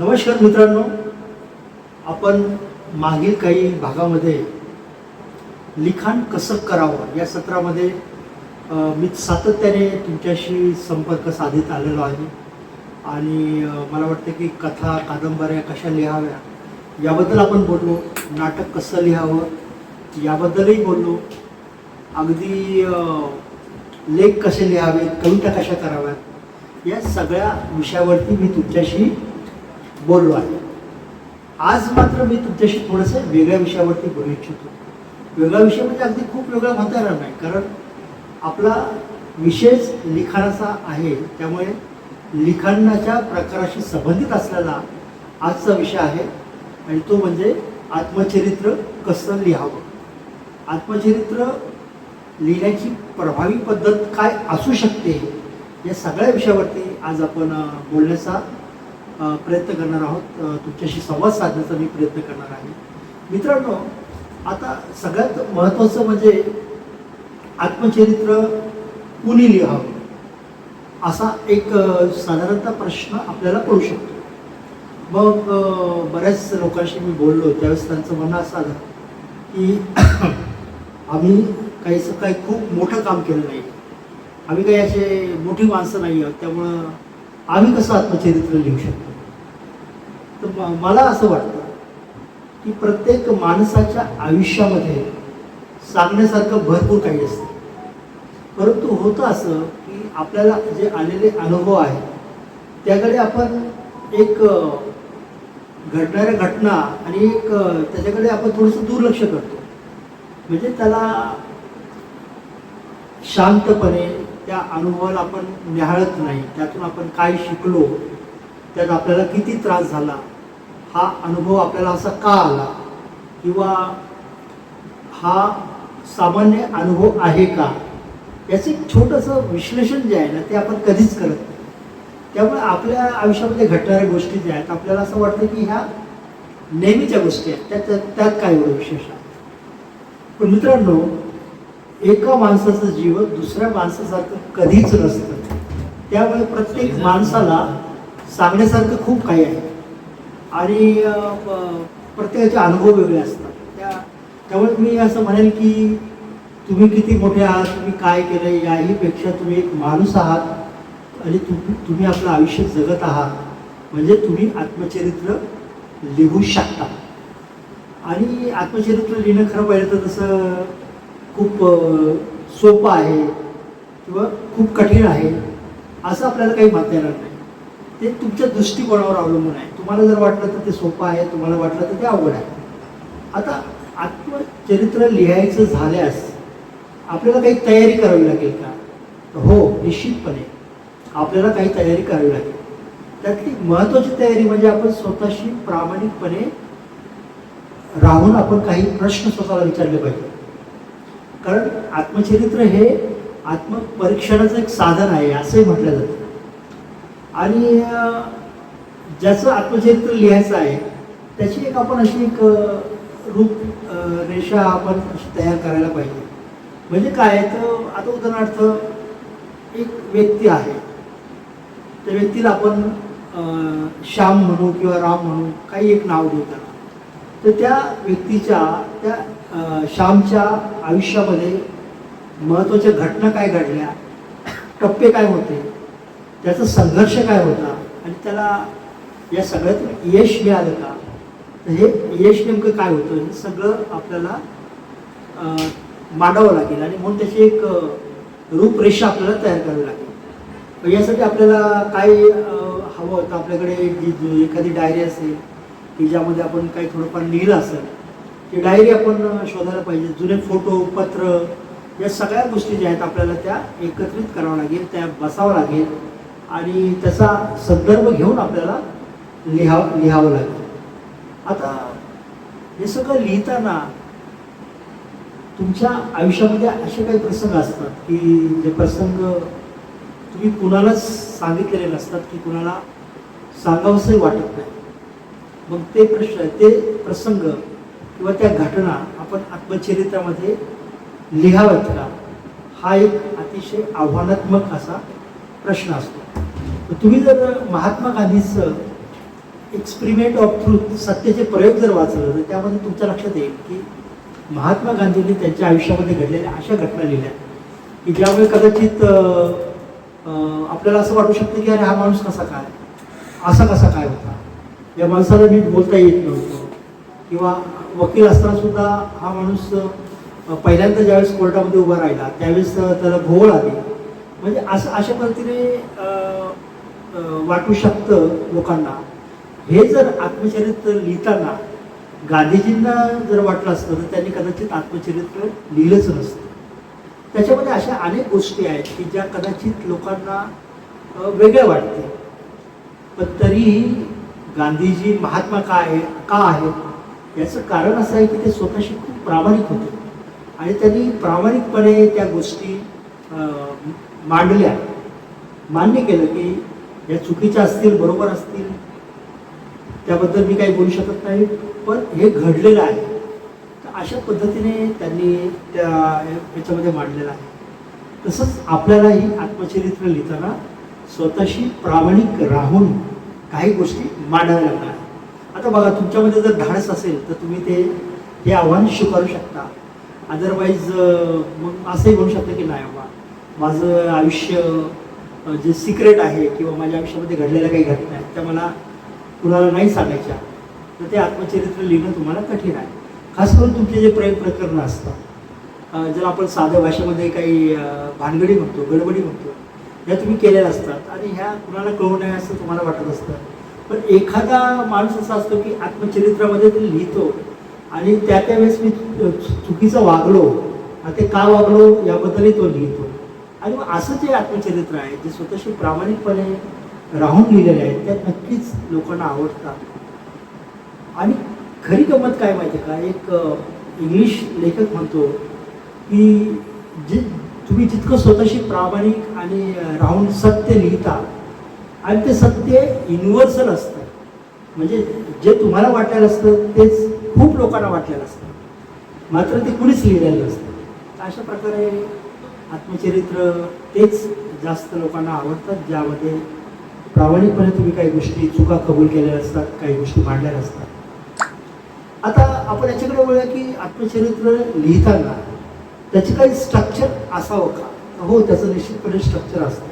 नमस्कार मित्रांनो. आपण मागील काही भागामध्ये लिखाण कसं करावं या सत्रामध्ये मी सातत्याने तुमच्याशी संपर्क साधित आलेलो आहे. आणि मला वाटतं की कथा कादंबऱ्या कशा लिहाव्या याबद्दल आपण बोललो नाटक कसं लिहावं याबद्दलही बोललो. अगदी लेख कसे लिहावेत कविता कशा कराव्यात या सगळ्या विषयावरती मी तुमच्याशी बोललो आहे. आज मात्र मी तुमच्याशी थोडंसं वेगळ्या विषयावरती बोलू इच्छितो. वेगळा विषय म्हणजे अगदी खूप वेगळा म्हणता येणार नाही कारण आपला विषयच लिखाणाचा आहे. त्यामुळे लिखाणाच्या प्रकाराशी संबंधित असलेला आजचा विषय आहे. आणि तो म्हणजे आत्मचरित्र कसं लिहावं? आत्मचरित्र लिहिण्याची प्रभावी पद्धत काय असू शकते? या सगळ्या विषयावरती आज आपण बोलण्याचा प्रयत्न करणार आहोत. तुमच्याशी संवाद साधण्याचा मी प्रयत्न करणार आहे. मित्रांनो आता सगळ्यात महत्त्वाचं म्हणजे आत्मचरित्र कुणी लिहावं? असा एक साधारणतः प्रश्न आपल्याला पडू शकतो. मग बऱ्याच लोकांशी मी बोललो त्यावेळेस त्यांचं म्हणणं असं आलं की आम्ही काहीच काही खूप मोठं काम केलं नाही. आम्ही काही असे मोठी माणसं नाही आहोत त्यामुळं आम्ही कसं आत्मचरित्र लिहू शकतो? तर मला असं वाटतं की प्रत्येक माणसाच्या आयुष्यामध्ये सांगण्यासारखं भरपूर काही असतं. परंतु होतं असं की आपल्याला जे आलेले अनुभव आहेत त्याकडे आपण एक घडणाऱ्या घटना आणि एक त्याच्याकडे आपण थोडंसं दुर्लक्ष करतो. म्हणजे त्याला शांतपणे त्या अनुभवाला आपण निहाळत नाही त्यातून आपण काय शिकलो त्यात आपल्याला किती त्रास झाला हा अनुभव आपल्याला असा का आला? किंवा हा सामान्य अनुभव आहे का? याचं एक छोटंसं विश्लेषण जे आहे ना ते आपण कधीच करत नाही. त्यामुळे आपल्या आयुष्यामध्ये घडणाऱ्या गोष्टी ज्या आहेत आपल्याला असं वाटतं की ह्या नेहमीच्या गोष्टी आहेत. त्यात त्यात काय एवढं विशेष आहे? पण मित्रांनो एका माणसाचं जीवन दुसऱ्या माणसासारखं कधीच नसतं. त्यामुळे प्रत्येक माणसाला सांगण्यासारखं खूप काही आहे. आणि प्रत्येकाचे अनुभव वेगळे असतात. त्या त्यामुळे मी असं म्हणेल की तुम्ही किती मोठे आहात तुम्ही काय केलं याहीपेक्षा तुम्ही एक माणूस आहात आणि तुम्ही तुम्ही आपलं आयुष्य जगत आहात. म्हणजे तुम्ही आत्मचरित्र लिहू शकता. आणि आत्मचरित्र लिहिणं खरं पाहिलं तर तसं खूप सोपं आहे किंवा खूप कठीण आहे असं आपल्याला काही म्हणता येणार नाही. ते तुमच्या दृष्टिकोनावर अवलंबून आहे. तुम्हाला जर वाटलं तर ते सोपं आहे तुम्हाला वाटलं तर ते अवघड आहे. आता आत्मचरित्र लिहायचं झाल्यास आपल्याला काही तयारी करावी लागेल का? हो निश्चितपणे. आपल्याला काही तयारी करावी लागेल. त्यातली महत्त्वाची तयारी म्हणजे आपण स्वतःशी प्रामाणिकपणे राहून आपण काही प्रश्न स्वतःला विचारले पाहिजे. कारण आत्मचरित्र हे आत्मपरीक्षणाचं एक साधन आहे असंही म्हटलं जातं. आणि ज्याचं आत्मचरित्र लिहायचं आहे त्याची एक आपण अशी एक रूप रेषा आपण तयार करायला पाहिजे. म्हणजे काय तर आता उदाहरणार्थ एक व्यक्ती आहे. त्या व्यक्तीला आपण श्याम म्हणू किंवा राम म्हणू काही एक नाव देऊ त्याला. तर त्या व्यक्तीच्या त्या श्यामच्या आयुष्यामध्ये महत्त्वाच्या घटना काय घडल्या टप्पे काय होते त्याचा संघर्ष काय होता? आणि त्याला या सगळ्यातून यश मिळालं का? तर हे यश नेमकं काय होतं? हे सगळं आपल्याला मांडावं लागेल. आणि म्हणून त्याची एक रूपरेषा आपल्याला तयार करावी लागेल. यासाठी आपल्याला काय हवं होतं? आपल्याकडे जी एखादी डायरी असेल की ज्यामध्ये आपण काही थोडंफार लिहिलं असेल ती डायरी आपण शोधायला पाहिजे. जुने फोटो पत्र या सगळ्या गोष्टी ज्या आहेत आपल्याला त्या एकत्रित करावं लागेल त्या बसावं लागेल. आणि त्याचा संदर्भ घेऊन आपल्याला लिहा लिहावं लागतं. आता हे सगळं लिहिताना तुमच्या आयुष्यामध्ये असे काही प्रसंग असतात की जे प्रसंग तुम्ही कुणालाच सांगितलेले नसतात की कुणाला सांगावंसंही वाटत नाही. मग ते प्रश्न ते प्रसंग किंवा त्या घटना आपण आत्मचरित्रामध्ये लिहाव्यात का? हा एक अतिशय आव्हानात्मक असा प्रश्न असतो. तुम्ही जर महात्मा गांधीचं एक्सपेरिमेंट ऑफ ट्रूथ सत्याचे प्रयोग जर वाचलं तर त्यामध्ये तुमच्या लक्षात येईल की महात्मा गांधींनी त्यांच्या आयुष्यामध्ये घडलेल्या अशा घटना लिहिल्या. की ज्यामुळे कदाचित आपल्याला असं वाटू शकतं की अरे हा माणूस कसा काय? असा कसा काय होता? या माणसाला नीट बोलता येत नव्हतं. किंवा वकील असताना सुद्धा हा माणूस पहिल्यांदा ज्यावेळेस कोर्टामध्ये उभा राहिला त्यावेळेस त्याला भोवळ आली. म्हणजे असं अशा पद्धतीने वाटू शकतं लोकांना. हे जर आत्मचरित्र लिहिताना गांधीजींना जर वाटलं असतं तर त्यांनी कदाचित आत्मचरित्र लिहिलंच नसतं. त्याच्यामध्ये अशा अनेक गोष्टी आहेत की ज्या कदाचित लोकांना वेगळ्या वाटते पण तरीही गांधीजी महात्मा का आहे का आहेत? याचं कारण असं आहे की ते स्वतःशी खूप प्रामाणिक होते. आणि त्यांनी प्रामाणिकपणे त्या गोष्टी मांडल्या. मान्य केलं की या चुकीच्या असतील बरोबर असतील त्याबद्दल मी काही बोलू शकत नाही. पण हे घडलेलं आहे. तर अशा पद्धतीने त्यांनी त्या याच्यामध्ये मांडलेलं आहे. तसंच आपल्यालाही आत्मचरित्र लिहिताना स्वतःशी प्रामाणिक राहून काही गोष्टी मांडाव्या लागणार. आता बघा तुमच्यामध्ये जर धाडस असेल तर तुम्ही ते हे आव्हान स्वीकारू शकता. अदरवाईज मग असंही म्हणू शकता की नाही बाबा माझं आयुष्य जे सिक्रेट आहे किंवा माझ्या आयुष्यामध्ये घडलेल्या काही घटना आहेत त्या मला कुणाला नाही सांगायच्या तर ते आत्मचरित्र लिहिणं तुम्हाला कठीण आहे. खास करून तुमचे जे प्रेम प्रकरणं असतात जर ज्याला आपण साध्या भाषेमध्ये काही भानगडी म्हणतो गडबडी म्हणतो ह्या तुम्ही केलेल्या असतात आणि ह्या कुणाला कळू नये असं तुम्हाला वाटत असतं. पण एखादा माणूस असा असतो की आत्मचरित्रामध्ये ते लिहितो आणि त्या त्यावेळेस मी चुकीचं वागलो आणि ते का वागलो याबद्दलही तो लिहितो. आणि मग असं जे आत्मचरित्र आहे जे स्वतःशी प्रामाणिकपणे राहून लिहिलेले आहेत त्यात नक्कीच लोकांना आवडतात. आणि खरी गंमत काय माहिती आहे का? एक इंग्लिश लेखक म्हणतो की जे तुम्ही जितकं स्वतःशी प्रामाणिक आणि राहून सत्य लिहिता आणि ते सत्य युनिव्हर्सल असतं. म्हणजे जे तुम्हाला वाटलेलं असतं तेच खूप लोकांना वाटलेलं असतं. मात्र ते कुणीच लिहिलेलं नसतं. तर अशा प्रकारे आत्मचरित्र तेच जास्त लोकांना आवडतात ज्यामध्ये प्रामाणिकपणे तुम्ही काही गोष्टी चुका कबूल केलेल्या असतात काही गोष्टी मांडलेल्या असतात आता आपण याच्याकडे बोलूया की आत्मचरित्र लिहिताना त्याचे काही स्ट्रक्चर असावं का? हो त्याचं निश्चितपणे स्ट्रक्चर असतं.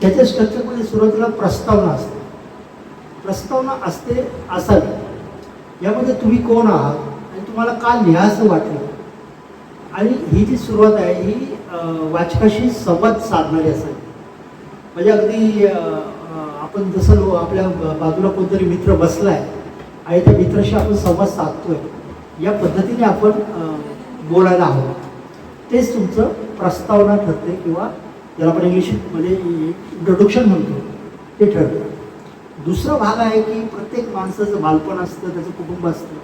त्याच्या स्ट्रक्चरमध्ये सुरुवातीला प्रस्तावना असते. प्रस्तावना असते असावी. यामध्ये तुम्ही कोण आहात आणि तुम्हाला का लिहायचं वाटलं? आणि ही जी सुरुवात आहे ही वाचकाशी संवाद साधणारी असावी म्हणजे अगदी आपण जसं आपल्या बाजूला कोणतरी मित्र बसलाय आणि त्या मित्राशी आपण संवाद साधतोय या पद्धतीने आपण बोलायला हवं. तेच तुमचं प्रस्तावना ठरते किंवा ज्याला आपण इंग्लिशमध्ये म्हणजे इंट्रोडक्शन म्हणतो ते ठरतं. दुसरा भाग आहे की प्रत्येक माणसाचं बालपण असतं त्याचं कुटुंब असतं.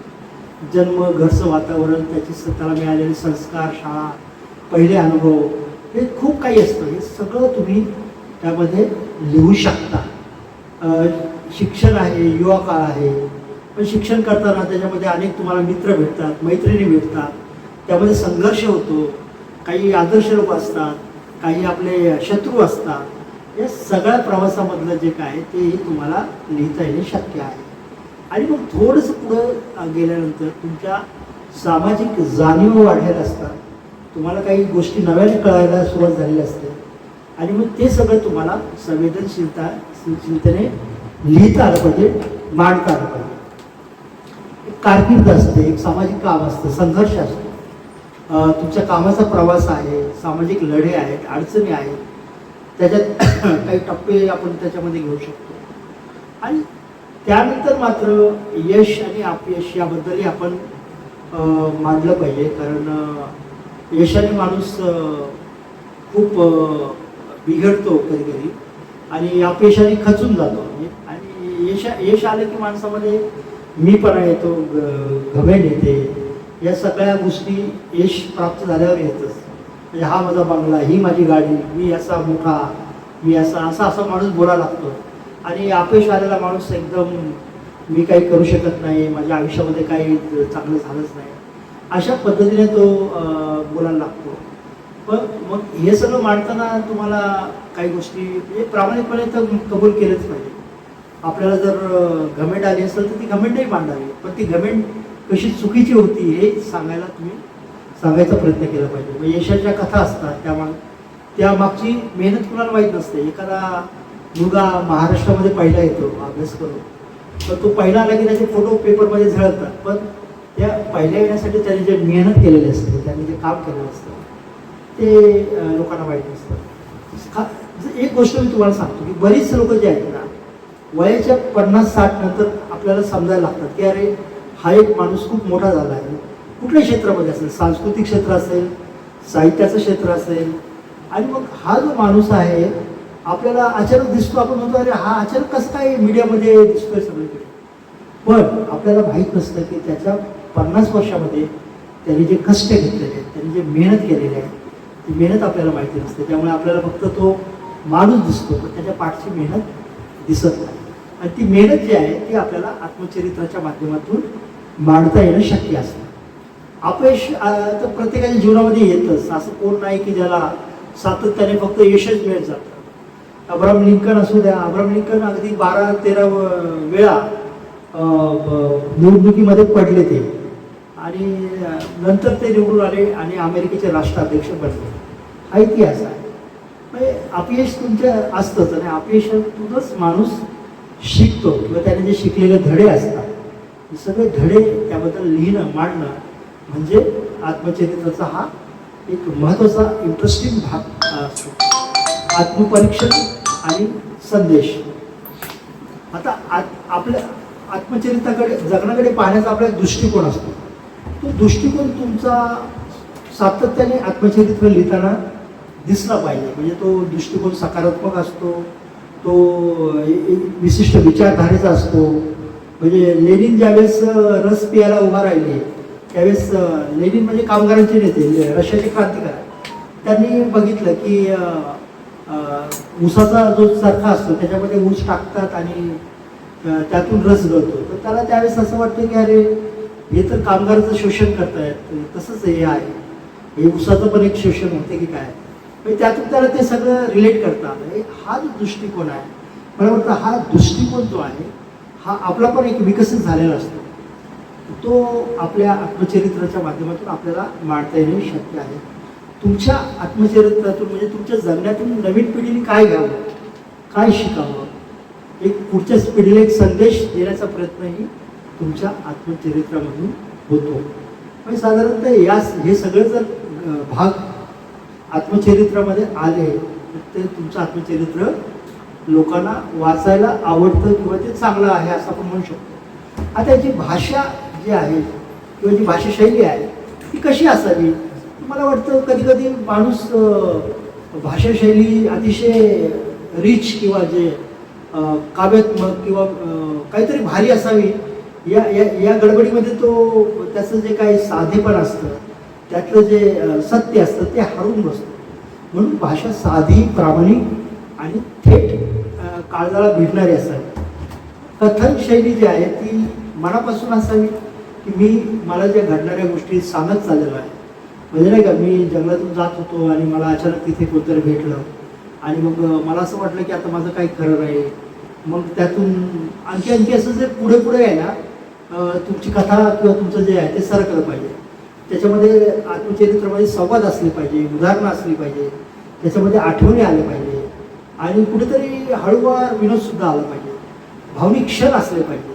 जन्म घरचं वातावरण त्याची स्वतःला मिळालेले संस्कार शाळा पहिले अनुभव हे खूप काही असतं. हे सगळं तुम्ही त्यामध्ये लिहू शकता. शिक्षण आहे युवा काळ आहे. पण शिक्षण करताना त्याच्यामध्ये अनेक तुम्हाला मित्र भेटतात मैत्रिणी भेटतात. त्यामध्ये संघर्ष होतो. काही आदर्श लोक असतात काही आपले शत्रू असतात. या सगळ्या प्रवासामधलं जे काय आहे तेही तुम्हाला लिहिता येणे शक्य आहे. आणि मग थोडंसं पुढं गेल्यानंतर तुमच्या सामाजिक जाणीव वाढलेल्या असतात. तुम्हाला काही गोष्टी नव्याने कळायला सुरुवात झालेली असते. आणि मग ते सगळं तुम्हाला संवेदनशीलता चिंतने लिहिता आलं पाहिजे मांडता आलं पाहिजे. एक कारकीर्द असते एक सामाजिक काम असतं संघर्ष असतो. तुमच्या कामाचा प्रवास आहे सामाजिक लढे आहेत अडचणी आहेत. त्याच्यात काही टप्पे आपण त्याच्यामध्ये घेऊ शकतो. आणि त्यानंतर मात्र यश आणि अपयश याबद्दलही आपण मानलं पाहिजे. कारण यशाने माणूस खूप बिघडतो कधी कधी आणि अपयशाने खचून जातो. म्हणजे आणि यश यश आलं की माणसामध्ये मीपणा येतो ग- येते. या सगळ्या गोष्टी यश प्राप्त झाल्यावर येतच. म्हणजे हा माझा बंगला ही माझी गाडी मी असा मोठा मी असा असा असा माणूस बोलायला लागतो आणि अपयश आलेला माणूस एकदम मी काही करू शकत नाही माझ्या आयुष्यामध्ये काही चांगलं झालंच नाही. अशा पद्धतीने तो बोलायला लागतो. पण मग हे सगळं मांडताना तुम्हाला काही गोष्टी म्हणजे प्रामाणिकपणे तर कबूल केलंच पाहिजे. आपल्याला जर घमेंट आली असेल तर ती घमेंटही मांडावी. पण ती घमेंट कशी चुकीची होती हे सांगायला तुम्ही सांगायचा प्रयत्न केला पाहिजे. मग यशाच्या कथा असतात त्या मग त्या मागची मेहनत कुणाला माहीत नसते. एखादा मुलगा महाराष्ट्रामध्ये पहिला येतो अभ्यास करून. तर तो पहिला आला की त्याचे फोटो पेपरमध्ये झळकतात. पण त्या पहिल्या येण्यासाठी त्याने जे मेहनत केलेली असते त्याने जे काम केलेलं असतं ते लोकांना माहीत नसतं. खा एक गोष्ट मी तुम्हाला सांगतो की बरीच लोक जे आहेत ना वयाच्या पन्नास साठ नंतर आपल्याला समजायला लागतात की अरे हा एक माणूस खूप मोठा झाला आहे. कुठल्या क्षेत्रामध्ये असेल? सांस्कृतिक क्षेत्र असेल साहित्याचं क्षेत्र असेल. आणि मग हा जो माणूस आहे आपल्याला अचानक दिसतो आपण म्हणतो अरे हा अचानक कसं काय मीडियामध्ये दिसतोय सगळीकडे? पण आपल्याला माहीत नसतं की त्याच्या पन्नास वर्षामध्ये त्याने जे कष्ट घेतलेले आहेत त्यांनी जे मेहनत केलेली आहे ती मेहनत आपल्याला माहिती नसते. त्यामुळे आपल्याला फक्त तो माणूस दिसतो पण त्याच्या पाठची मेहनत दिसत नाही. आणि ती मेहनत जी आहे ती आपल्याला आत्मचरित्राच्या माध्यमातून मांडता येणं शक्य असतं. अपयश तर प्रत्येकाच्या जीवनामध्ये येतच. असं कोण नाही की ज्याला सातत्याने फक्त यशच मिळत जातं. अब्राम लिंकन असू द्या. अब्राम लिंकन अगदी बारा तेरा वेळा निवडणुकीमध्ये पडले ते. आणि नंतर ते निवडून आले आणि अमेरिकेचे राष्ट्राध्यक्ष बनले. हा इतिहास आहे. म्हणजे अपयश तुमच्या असतंच आणि अपयशातूनच माणूस शिकतो किंवा त्याने जे शिकलेले धडे असतात सगळे धडे त्याबद्दल लिहिणं मांडणं म्हणजे आत्मचरित्राचा हा एक महत्त्वाचा इंटरेस्टिंग भाग असतो. आत्मपरीक्षण आणि संदेश. आता आत आपल्या आत्मचरित्राकडे जगण्याकडे पाहण्याचा आपला दृष्टिकोन असतो. तो दृष्टिकोन तुमचा सातत्याने आत्मचरित्र लिहिताना दिसला पाहिजे. म्हणजे तो दृष्टिकोन सकारात्मक असतो तो एक विशिष्ट विचारधारेचा असतो. म्हणजे लेनिन ज्यावेळेस रस पियाला उभा राहिले त्यावेळेस लेनिन म्हणजे कामगारांचे नेते रशियाचे क्रांतिकार त्यांनी बघितलं की ऊसाचा जो चरखा असतो त्याच्यामध्ये ऊस टाकतात आणि त्यातून रस गळतो. तर त्याला त्यावेळेस असं वाटतं की अरे हे तर कामगाराचं शोषण करतायत. तसंच हे आहे. हे ऊसाचं पण एक शोषण होते की काय? म्हणजे त्यातून त्याला ते सगळं रिलेट करता आलं हे हा जो दृष्टिकोन आहे मला वाटतं हा दृष्टिकोन जो आहे हा आपला पण एक विकसित झालेला असतो. तो आपल्या आत्मचरित्राच्या माध्यमातून आपल्याला मांडता येणे शक्य आहे. तुमच्या आत्मचरित्रातून म्हणजे तुमच्या जगण्यातून नवीन पिढीने काय घ्यावं? काय शिकावं? एक पुढच्याच पिढीला एक संदेश देण्याचा प्रयत्नही तुमच्या आत्मचरित्रामधून होतो. म्हणजे साधारणतः या हे सगळं जर भाग आत्मचरित्रामध्ये आले तर ते तुमचं आत्मचरित्र लोकांना वाचायला आवडतं किंवा ते चांगलं आहे असं आपण म्हणू शकतो. आता याची भाषा जी आहे किंवा जी भाषाशैली आहे ती कशी असावी? मला वाटतं कधी कधी माणूस भाषाशैली अतिशय रिच किंवा जे काव्यात्मक किंवा काहीतरी भारी असावी या या या गडबडीमध्ये तो त्याचं जे काही साधेपण असतं त्यातलं जे सत्य असतं ते हरवून बसतं. म्हणून भाषा साधी प्रामाणिक आणि थेट काळजाला भिडणारी असावी. कथन शैली जी आहे ती मनापासून असावी की मी मला ज्या घडणाऱ्या गोष्टी सांगत चाललेलो आहे म्हणजे नाही का मी जंगलातून जात होतो आणि मला अचानक तिथे कोणतरी भेटलं. आणि मग मला असं वाटलं की आता माझं काही खरं आहे मग त्यातून आणखी आणखी असं जे पुढे पुढे आहे ना तुमची कथा किंवा तुमचं जे आहे ते सरकलं पाहिजे. त्याच्यामध्ये आत्मचरित्रामध्ये संवाद असले पाहिजे उदाहरणं असली पाहिजे. त्याच्यामध्ये आठवणी आल्या पाहिजे. आणि कुठेतरी हळूवार विनोदसुद्धा आला पाहिजे. भावनिक क्षण असले पाहिजे.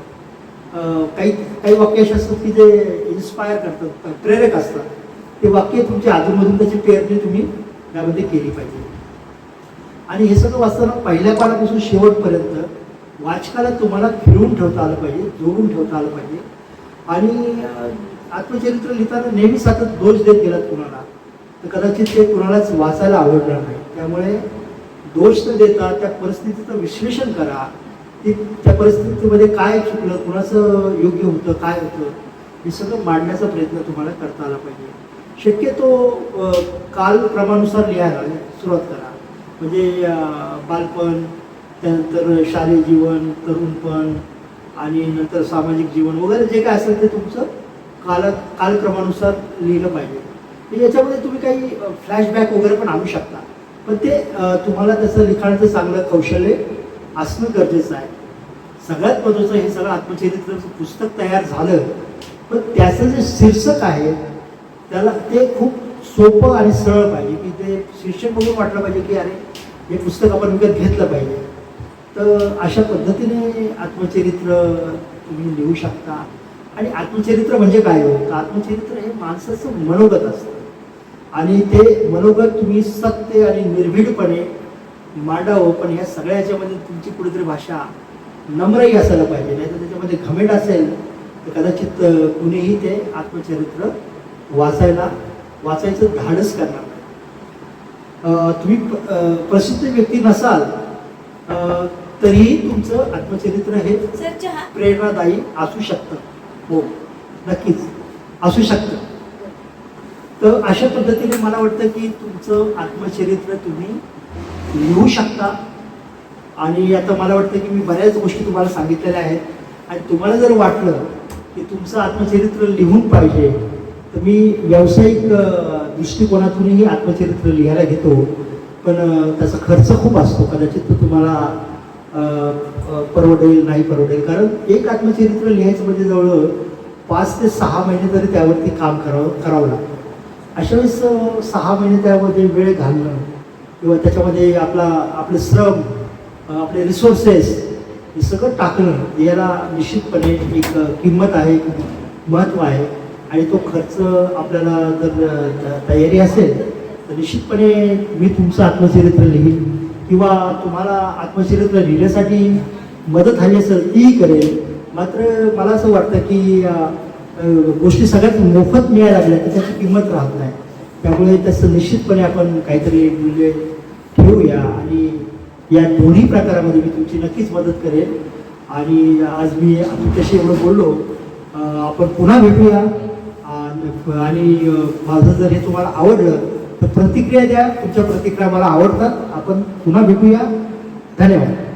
काही काही वाक्य असतात की जे इन्स्पायर करतात प्रेरक असतात. ते वाक्य तुमच्या अधूनमधून त्याची पेरणी तुम्ही त्यामध्ये केली पाहिजे. आणि हे सगळं वाचताना पहिल्या पानापासून शेवटपर्यंत वाचकाला तुम्हाला फिरवून ठेवता आलं पाहिजे जोडून ठेवता आलं पाहिजे. आणि आत्मचरित्र लिहिताना नेहमी सतत दोष देत गेलात कुणाला तर कदाचित ते कुणालाच वाचायला आवडणार नाही. त्यामुळे दोष न देता त्या परिस्थितीचं विश्लेषण करा. ती त्या परिस्थितीमध्ये काय चुकलं कुणाचं योग्य होतं काय होतं हे सगळं मांडण्याचा प्रयत्न तुम्हाला करता आला पाहिजे. शक्यतो कालक्रमानुसार लिहायला सुरुवात करा. म्हणजे बालपण त्यानंतर शालेय जीवन तरुणपण आणि नंतर सामाजिक जीवन वगैरे जे काय असेल ते तुमचं काल कालक्रमानुसार लिहिलं पाहिजे. याच्यामध्ये तुम्ही काही फ्लॅशबॅक वगैरे पण आणू शकता. पण ते तुम्हाला त्याचं लिखाणाचं चांगलं कौशल्य असणं गरजेचं आहे. सगळ्यात महत्त्वाचं हे सगळं आत्मचरित्राचं पुस्तक तयार झालं पण त्याचं जे शीर्षक आहे त्याला ते खूप सोपं आणि सरळ पाहिजे. की ते शीर्षक बघून वाटलं पाहिजे की अरे हे पुस्तक आपण विकत घेतलं पाहिजे. तर अशा पद्धतीने आत्मचरित्र तुम्ही लिहू शकता. आणि आत्मचरित्र म्हणजे काय हो? तर आत्मचरित्र हे माणसाचं मनोगत असतं. आणि ते मनोगत तुम्ही सत्य आणि निर्भीडपणे मांडावं पण ह्या सगळ्या याच्यामध्ये तुमची कुठेतरी भाषा नम्रही असायला पाहिजे. नाही तर त्याच्यामध्ये घमेट असेल तर कदाचित कुणीही ते आत्मचरित्र वाचायला वाचायचं धाडस करणार तुम्ही प्रसिद्ध व्यक्ती नसाल तरीही तुमचं आत्मचरित्र हे प्रेरणादायी असू शकतं. हो नक्कीच. असू शकतं. तर अशा पद्धतीने मला वाटतं की तुमचं आत्मचरित्र तुम्ही लिहू शकता. आणि आता मला वाटतं की मी बऱ्याच गोष्टी तुम्हाला सांगितलेल्या आहेत. आणि तुम्हाला जर वाटलं की तुमचं आत्मचरित्र लिहून पाहिजे तर मी व्यावसायिक दृष्टिकोनातूनही आत्मचरित्र लिहायला घेतो पण त्याचा खर्च खूप असतो. कदाचित तो तुम्हाला परवडेल नाही परवडेल. कारण एक आत्मचरित्र लिहायचं म्हणजे जवळ पाच ते सहा महिने तरी त्यावरती काम करावं करावं लागतं. अशा वेळेस सहा महिने त्यामध्ये वेळ घालणं किंवा त्याच्यामध्ये आपला आपले श्रम आपले रिसोर्सेस हे सगळं टाकणं याला निश्चितपणे एक किंमत आहे महत्त्व आहे. आणि तो खर्च आपल्याला जर त- तयारी असेल तर निश्चितपणे मी तुमचं आत्मचरित्र लिहीन. किंवा तुम्हाला आत्मचरित्र लिहिण्यासाठी मदत हवी असेल तीही करेल मात्र मला असं वाटतं की गोष्टी सगळ्यात मोफत मिळायला लागल्या तर त्याची किंमत राहत नाही. त्यामुळे तसं निश्चितपणे आपण काहीतरी मूल्य ठेवूया आणि या दोन्ही प्रकारामध्ये मी तुमची नक्कीच मदत करेन. आणि आज मी तुमच्याशी एवढं बोललो. आपण पुन्हा भेटूया. आणि माझं जर हे तुम्हाला आवडलं तर प्रतिक्रिया द्या. तुमच्या प्रतिक्रिया मला आवडतात. आपण पुन्हा भेटूया. धन्यवाद.